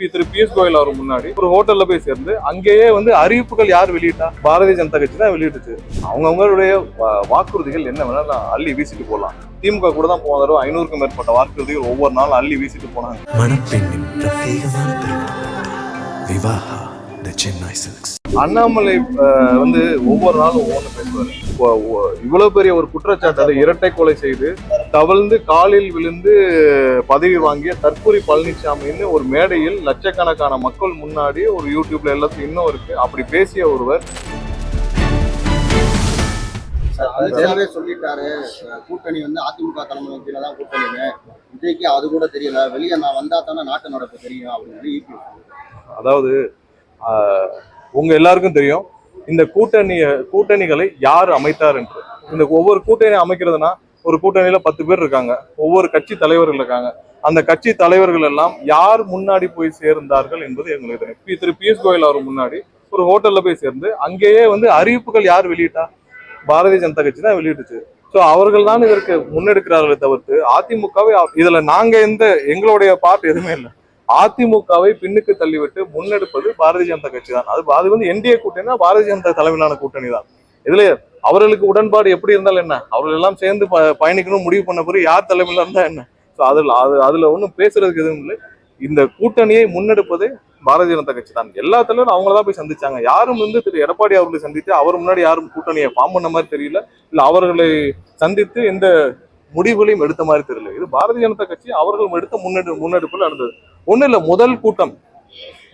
B திரு பியூஷ் கோயல் அவர் முன்னாடி. ஒரு ஹோட்டல்ல போய் சேர்ந்து அங்கேயே வந்து அறிவிப்புகள் யார் வெளியிட்டா? பாரதிய ஜனதா கட்சி தான் வெளியிட்டுச்சு. அவங்கவுங்களுடைய வாக்குறுதிகள் என்ன வேணாலும் அள்ளி வீசிட்டு போகலாம் திமுக கூட தான் போன தடவை ஐநூறுக்கும் மேற்பட்ட வாக்குறுதிகள் ஒவ்வொரு நாளும் அள்ளி வீசிட்டு போனாங்க. த சென்னை சில்க்ஸ் அண்ணாமலை வந்து ஒவ்வொரு நாளும் ஒவ்வொன்று பேசுவார். இவ்வளவு பெரிய ஒரு குற்றச்சாட்டு அதை இரட்டை கொலை செய்து தவழ்ந்து காலில் விழுந்து பதவி வாங்கிய தற்கூரி பழனிசாமின்னு ஒரு மேடையில் லட்சக்கணக்கான மக்கள் முன்னாடி ஒரு யூடியூப்ல எல்லாத்தையும் இன்னும் இருக்கு. அப்படி பேசிய ஒருவர். சொல்லிட்டாரு. கூட்டணி வந்து அதிமுக தலைமை கீழே தான் கூட்டணின்னு விஜய்க்கு அது கூட தெரியல. வெளியே நான் வந்தா தானே நாட்டு நடப்பு தெரியும் அப்படின்னு அதாவது உங்க எல்லாருக்கும் தெரியும். இந்த கூட்டணி கூட்டணிகளை யார் அமைத்தார் என்று. இந்த ஒவ்வொரு கூட்டணி அமைக்கிறதுனா ஒரு கூட்டணியில பத்து பேர் இருக்காங்க. ஒவ்வொரு கட்சி தலைவர்கள் இருக்காங்க. அந்த கட்சி தலைவர்கள் எல்லாம் யார் முன்னாடி போய் சேர்ந்தார்கள் என்பது எங்களுக்கு தெரியும். பி- திரு பியூஷ் கோயல் அவர் முன்னாடி ஒரு ஹோட்டல்ல போய் சேர்ந்து அங்கேயே வந்து அறிவிப்புகள் யார் வெளியிட்டா? பாரதிய ஜனதா கட்சி தான் வெளியிட்டுச்சு. ஸோ அவர்கள் தான் இதற்கு முன்னெடுக்கிறார்களே தவிர்த்து அதிமுகவே இதுல நாங்க எந்த எங்களுடைய பார்ட் எதுவுமே இல்லை. அதிமுகவை பின்னுக்கு தள்ளிவிட்டு முன்னெடுப்பது பாரதிய ஜனதா கட்சி தான் அது அது வந்து என்டிஏ கூட்டணினா பாரதிய ஜனதா தலைமையிலான கூட்டணி தான் இதுல அவர்களுக்கு உடன்பாடு எப்படி இருந்தாலும் என்ன? அவர்கள் எல்லாம் சேர்ந்து ப- பயணிக்கணும் முடிவு பண்ண பிறகு யார் தலைமையில இருந்தா என்ன? ஸோ அதுல அது அதுல ஒன்றும் பேசுறதுக்கு எதுவும் இல்லை. இந்த கூட்டணியை முன்னெடுப்பது பாரதிய ஜனதா கட்சி தான் எல்லா தலைவரும் அவங்கள தான் போய் சந்திச்சாங்க. யாரும் வந்து திரு எடப்பாடி அவர்களை சந்தித்து அவர் முன்னாடி யாரும் கூட்டணியை ஃபார்ம் பண்ண மாதிரி தெரியல. இல்ல அவர்களை சந்தித்து எந்த முடிவுகளையும் எடுத்த மாதிரி தெரியல. இது பாரதிய ஜனதா கட்சி அவர்கள் எடுத்த முன்னெடு முன்னெடுப்பில் நடந்தது. ஒன்றும் இல்லை முதல் கூட்டம்.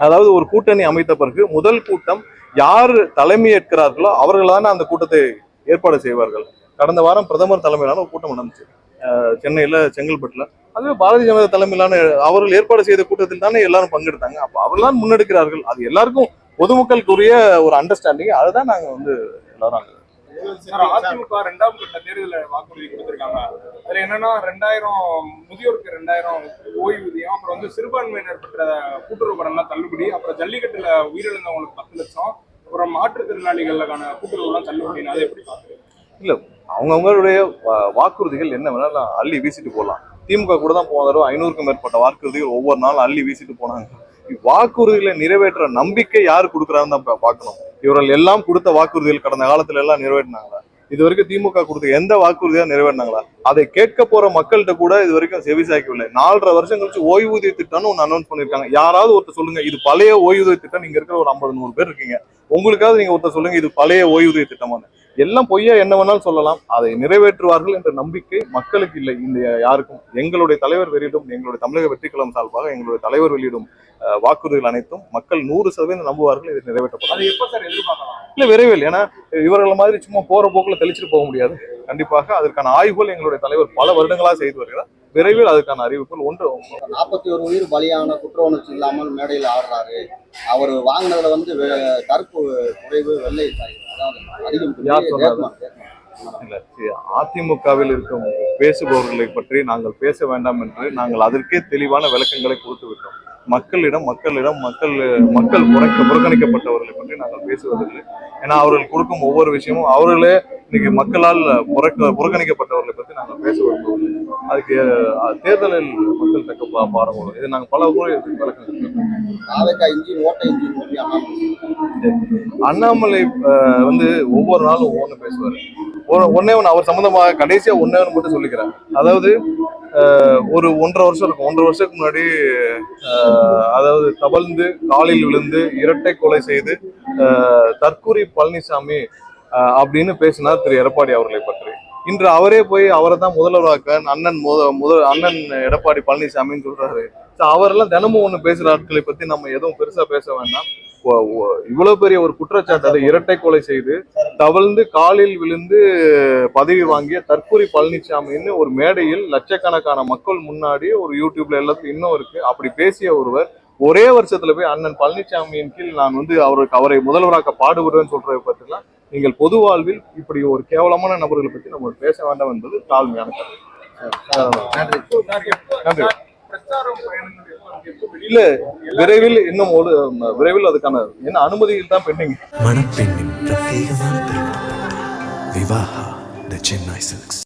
அதாவது ஒரு கூட்டணி அமைத்த பிறகு முதல் கூட்டம் யார் தலைமை ஏற்கிறார்களோ அவர்கள் தானே அந்த கூட்டத்தை ஏற்பாடு செய்வார்கள். கடந்த வாரம் பிரதமர் தலைமையிலான ஒரு கூட்டம் நடந்துச்சு. சென்னையில் செங்கல்பட்டில். அதுவே பாரதிய ஜனதா தலைமையிலான அவர்கள் ஏற்பாடு செய்த கூட்டத்தில் தானே எல்லாரும் பங்கெடுத்தாங்க. அப்போ அவர்கள் தான் முன்னெடுக்கிறார்கள். அது எல்லாருக்கும் பொதுமக்களுக்குரிய ஒரு அண்டர்ஸ்டாண்டிங் அதுதான் நாங்கள் வந்து எல்லாரும் அங்க அதிமுக இரண்டாம் கட்ட தேர்தல வாக்குறுதி கொடுத்திருக்காங்க. அதுல என்னன்னா ரெண்டாயிரம் முதியோருக்கு ரெண்டாயிரம் ஓய்வூதியம் அப்புறம் வந்து சிறுபான்மையினர் பெற்ற கூட்டுறவு எல்லாம் தள்ளுபடி அப்புறம் ஜல்லிக்கட்டுல உயிரிழந்தவங்களுக்கு பத்து லட்சம் அப்புறம் மாற்றுத்திறனாளிகளுக்கான கூட்டுறவுலாம் தள்ளுபடின்னு அதை எப்படி பாக்குறீங்க அவங்கவுங்களுடைய வாக்குறுதிகள் என்ன வேணாலும் அள்ளி வீசிட்டு போகலாம் திமுக கூட தான் போன தடவை ஐநூறுக்கும் மேற்பட்ட வாக்குறுதிகள் ஒவ்வொரு நாளும் அள்ளி வீசிட்டு போனாங்க. வாக்குறுதிகளை நிறைவேற்ற நம்பிக்கை யார் கொடுக்குறான்னு தான் பார்க்கணும். இவர்கள் எல்லாம் கொடுத்த வாக்குறுதிகள் கடந்த காலத்துல எல்லாம் நிறைவேற்றினாங்களா? இது வரைக்கும் திமுக கொடுத்த எந்த வாக்குறுதியா நிறைவேறினாங்களா அதை கேட்க போற மக்கள்கிட்ட கூட இது வரைக்கும் செவிசாய்க்கவில்லை நாலரை வருஷம் கழிச்சு ஓய்வூதிய திட்டம்னு ஒன்று அனௌன்ஸ் பண்ணிருக்காங்க. யாராவது ஒருத்தர் சொல்லுங்க இது பழைய ஓய்வூதிய திட்டம் நீங்க இருக்கிற ஒரு ஐம்பது நூறு பேர் இருக்கீங்க. உங்களுக்காவது நீங்க ஒருத்தர் சொல்லுங்க இது பழைய ஓய்வூதிய திட்டமான எல்லாம் பொய்யா என்ன வேணாலும் சொல்லலாம். அதை நிறைவேற்றுவார்கள் என்ற நம்பிக்கை மக்களுக்கு இல்லை. இந்த யாருக்கும் எங்களுடைய தலைவர் வெளியிடும் எங்களுடைய தமிழக வெற்றிக்கலம் சார்பாக எங்களுடைய தலைவர் வெளியிடும் வாக்குறுதிகள் அனைத்தும் மக்கள் நூறு சதவீதம் நம்புவார்கள். இது நிறைவேற்றப்படும். அதை எப்ப சார் எதிர்பார்க்கலாம்? இல்ல விரைவில் ஏன்னா இவர்கள் மாதிரி சும்மா போற போக்குல தெளிச்சிட்டு போக முடியாது. கண்டிப்பாக அதற்கான ஆய்வுகள் எங்களுடைய தலைவர் பல வருடங்களா செய்து வருகிறார். விரைவில் அதற்கான அறிவிப்புகள் ஒன்று. நாற்பத்தி ஒரு உயிர் பலியான குற்ற உணர்ச்சி இல்லாமல் மேடையில் ஆடுறாரு. அவர் வாங்கினதுல வந்து கருப்பு குறைவு வெள்ளை அதிமுகவில் இருக்கும் பேசுபவர்களை பற்றி நாங்கள் பேச வேண்டாம் என்று நாங்கள் அதற்கே தெளிவான விளக்கங்களை கொடுத்து விட்டோம். மக்களிடம் மக்களிடம் மக்கள் மக்கள் புறக்க புறக்கணிக்கப்பட்டவர்களை பற்றி நாங்கள் பேசுவதில்லை. ஏன்னா அவர்கள் கொடுக்கும் ஒவ்வொரு விஷயமும் அவர்களே இன்னைக்கு மக்களால் புறக்க புறக்கணிக்கப்பட்டவர்களை பற்றி நாங்கள் பேச விரும்பவில்லை அதுக்கு தேர்தலில் மக்கள் தக்க பா- பாருங்க இது நாங்கள் பல முறை பற்றி அண்ணாமலை. வந்து ஒவ்வொரு நாளும் ஒவ்வொன்று பேசுவார். ஒன்னே ஒன்று அவர் சம்மந்தமாக கடைசியா ஒன்னே ஒன்று மட்டும் சொல்லிக்கிறேன் அதாவது ஒரு ஒன்றரை வருஷம் இருக்கும். ஒன்றரை வருஷத்துக்கு முன்னாடி அதாவது தவழ்ந்து காலில் விழுந்து இரட்டை கொலை செய்து தற்கூரி பழனிசாமி அப்படின்னு பேசினார் திரு எடப்பாடி அவர்களை பற்றி. இன்று அவரே போய் அவரை தான் முதல்வராக்க அண்ணன் முத முதல் அண்ணன் எடப்பாடி பழனிசாமின்னு சொல்றாரு. ஸோ அவரெல்லாம் தினமும் ஒன்று பேசுகிற ஆட்களை பற்றி நம்ம எதுவும் பெருசாக பேச வேண்டாம். ஒ- இவ்வளவு பெரிய ஒரு குற்றச்சாட்டு அதை இரட்டை கொலை செய்து தவழ்ந்து காலில் விழுந்து பதவி வாங்கிய தற்கூரி பழனிசாமின்னு ஒரு மேடையில் லட்சக்கணக்கான மக்கள் முன்னாடி ஒரு யூடியூப்ல எல்லாத்துக்கும் இன்னும் இருக்கு. அப்படி பேசிய ஒருவர் ஒரே வருஷத்துல போய் அண்ணன் பழனிசாமியின் கீழ் நான் வந்து அவருக்கு அவரை முதல்வராக்க பாடுபடுவேன்னு சொல்றதை பற்றிலாம் நீங்கள் பொது வாழ்வில் இப்படி ஒரு கேவலமான நபர்களை பற்றி நம்ம பேச வேண்டாம் என்பது தாழ்மையான நன்றி நன்றி. இல்ல விரைவில் இன்னும் ஒரு விரைவில் அதுக்கான என்ன அனுமதியில் தான் பெண்டிங். மணப்பெண்ணின் பிரத்யேகமான திருமணம் விவாஹா த சென்னை சில்க்ஸ்.